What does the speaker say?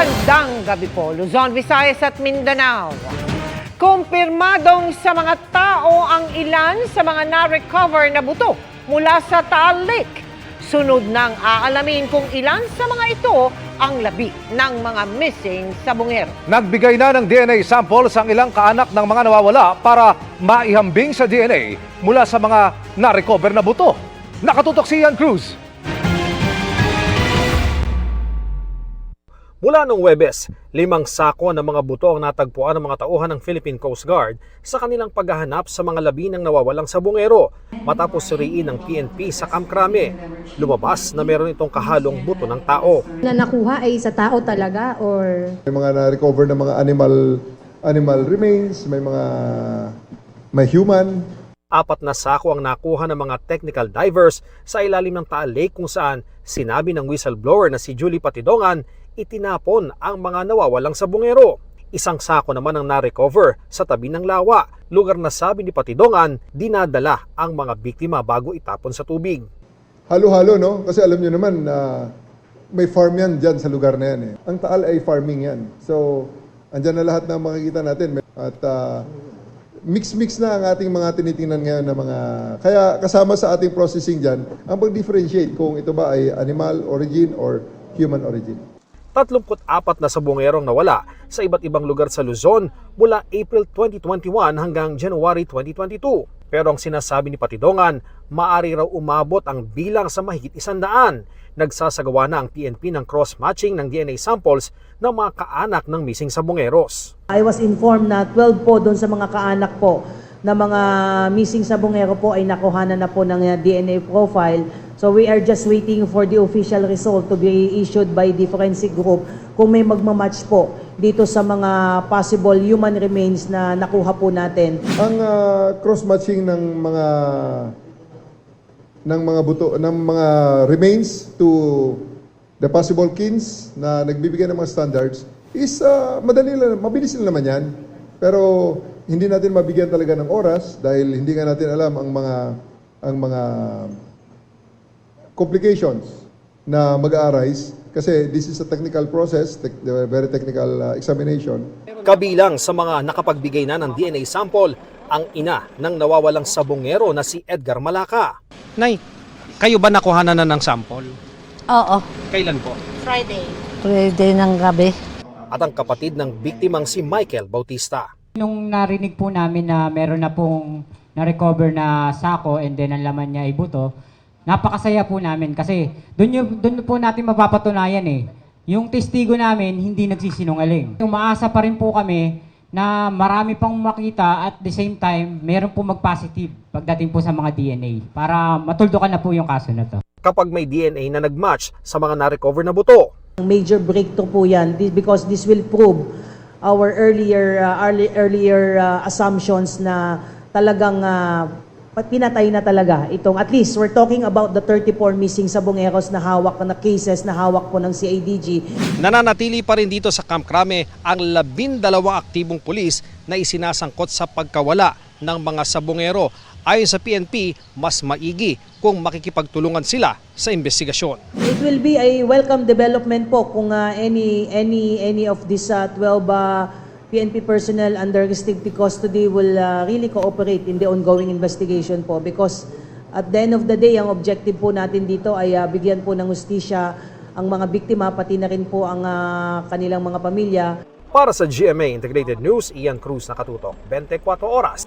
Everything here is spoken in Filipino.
Magandang gabi po, Luzon, Visayas at Mindanao. Kumpirmadong sa mga tao ang ilan sa mga na-recover na buto mula sa Taal Lake. Sunod nang aalamin kung ilan sa mga ito ang labi ng mga missing sa bungero. Nagbigay na ng DNA samples ang ilang kaanak ng mga nawawala para maihambing sa DNA mula sa mga na-recover na buto. Nakatutok si Ian Cruz. Mula noong Webes, limang sako ng mga buto ang natagpuan ng mga tauhan ng Philippine Coast Guard sa kanilang paghahanap sa mga labi ng nawawalang sabungero matapos suriin ng PNP sa Camp Crame. Lumabas na meron itong kahalong buto ng tao. na nakuha ay sa tao talaga or May mga na-recover na mga animal animal remains, may mga may human. Apat na sako ang nakuha ng mga technical divers sa ilalim ng Taal Lake kung saan sinabi ng whistleblower na si Julie Patidongan itinapon ang mga nawawalang sabungero. Isang sako naman ang na-recover sa tabi ng lawa, lugar na sabi ni Patidongan dinadala ang mga biktima bago itapon sa tubig. Halo-halo, no? Kasi alam nyo naman na may farm yan dyan sa lugar na yan. Eh. Ang Taal ay farming yan. So, andyan na lahat ng makikita natin. At ah, mix-mix na ang ating mga tinitingnan ngayon na mga... Kaya kasama sa ating processing dyan, ang pag-differentiate kung ito ba ay animal origin or human origin. 34 na sabungerong nawala sa iba't ibang lugar sa Luzon mula April 2021 hanggang January 2022. Pero ang sinasabi ni Patidongan, maari raw umabot ang bilang sa mahigit isandaan. Nagsasagawa na ang PNP ng cross-matching ng DNA samples ng mga kaanak ng missing sabungeros. I was informed na 12 po doon sa mga kaanak po na mga missing sabongero po ay nakuhanan na po ng uh, DNA profile. So we are just waiting for the official result to be issued by the forensic group kung may magmamatch po dito sa mga possible human remains na nakuha po natin. Ang ah, cross-matching ng mga ng mga buto ng mga remains to the possible kins na nagbibigay ng mga standards is ah, madali lang, mabilis lang naman yan. Pero hindi natin mabigyan talaga ng oras dahil hindi nga natin alam ang mga ang mga complications na mag-arise kasi this is a technical process, tec- very technical ah, examination. Kabilang sa mga nakapagbigay na ng DNA sample, ang ina ng nawawalang sabongero na si Edgar Malaka. Nay, kayo ba nakuha na ng sample? Oo, Kailan po? pwede ng gabi. At ang kapatid ng biktimang si Michael Bautista. Nung narinig po namin na meron na pong na-recover na sako and then ang laman niya ay buto, napakasaya po namin kasi doon, yung, doon po natin mapapatunayan eh. Yung testigo namin hindi nagsisinungaling. Umaasa pa rin po kami na marami pang makita at the same time meron po mag-positive pagdating po sa mga DNA para matuldukan na po yung kaso na to. Kapag may DNA na nag-match sa mga na-recover na buto, Major breakthrough po yan because this will prove our earlier uh, early, earlier uh, assumptions na talagang uh, pinatay na talaga itong at least we're talking about the 34 missing sabongeros na hawak na cases na hawak po ng CIDG Nananatili pa rin dito sa Camp Crame ang labindalawang aktibong pulis na isinasangkot sa pagkawala ng mga sabongero. Ayon sa PNP, mas maigi kung makikipagtulungan sila sa investigasyon. It will be a welcome development po kung uh, any any any of these uh, 12 uh, PNP personnel under restricted custody will uh, really cooperate in the ongoing investigation po because at the end of the day ang objective po natin dito ay uh, bigyan po ng hustisya ang mga biktima pati na rin po ang uh, kanilang mga pamilya para sa GMA Integrated News, Ian Cruz nakatutok, 24 oras.